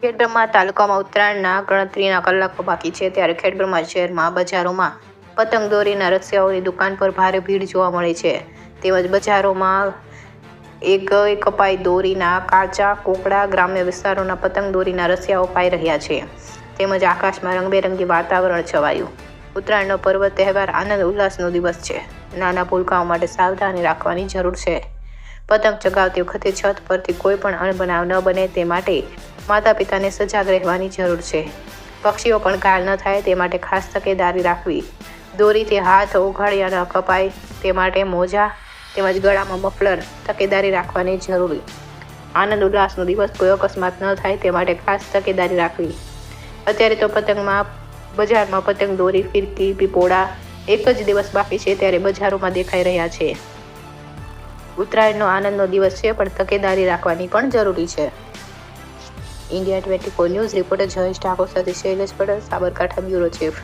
ખેડબ્રહ્મા તાલુકામાં ઉત્તરાયણના ગણતરીના કલાકો બાકી છે ત્યારે ખેડબ્રહ્મા શહેરમાં, બજારોમાં પતંગ દોરીના રસિયાઓની દુકાન પર ભારે ભીડ જોવા મળે છે. તેમજ બજારોમાં એક કપાઈ દોરીના કાચા, કોકડા ગ્રામ્ય વિસ્તારોના પતંગ દોરીના રસિયાઓ પાઈ રહ્યા છે. તેમજ આકાશમાં રંગબેરંગી વાતાવરણ છવાયું. ઉત્તરાયણનો પર્વ, તહેવાર, આનંદ, ઉલ્લાસનો દિવસ છે. નાના ભૂલકાઓ માટે સાવધાની રાખવાની જરૂર છે. પતંગ ચગાવતી વખતે છત પરથી કોઈ પણ અણબનાવ ન બને તે માટે માતા પિતાને સજાગ રહેવાની જરૂર છે. પક્ષીઓ પણ ઘાયલ ન થાય તે માટે ખાસ તકેદારી રાખવી. દોરીથી હાથ ઓઘાડ્યા ન કપાય તે માટે મોજા તેમજ ગળામાં મફલર તકેદારી રાખવાની જરૂરી. આનંદ ઉલ્લાસનો દિવસ કોઈ અકસ્માત ન થાય તે માટે ખાસ તકેદારી રાખવી. અત્યારે તો પતંગમાં, બજારમાં પતંગ દોરી, ફિરકી, પીપોળા એક જ દિવસ બાકી છે ત્યારે બજારોમાં દેખાઈ રહ્યા છે. ઉત્તરાયણનો આનંદનો દિવસ છે પણ તકેદારી રાખવાની પણ જરૂરી છે. India twenty four news reporter Jayesh Thakor સાથે શૈલેષ પટેલ સાબરકાંઠા બ્યુરો ચીફ.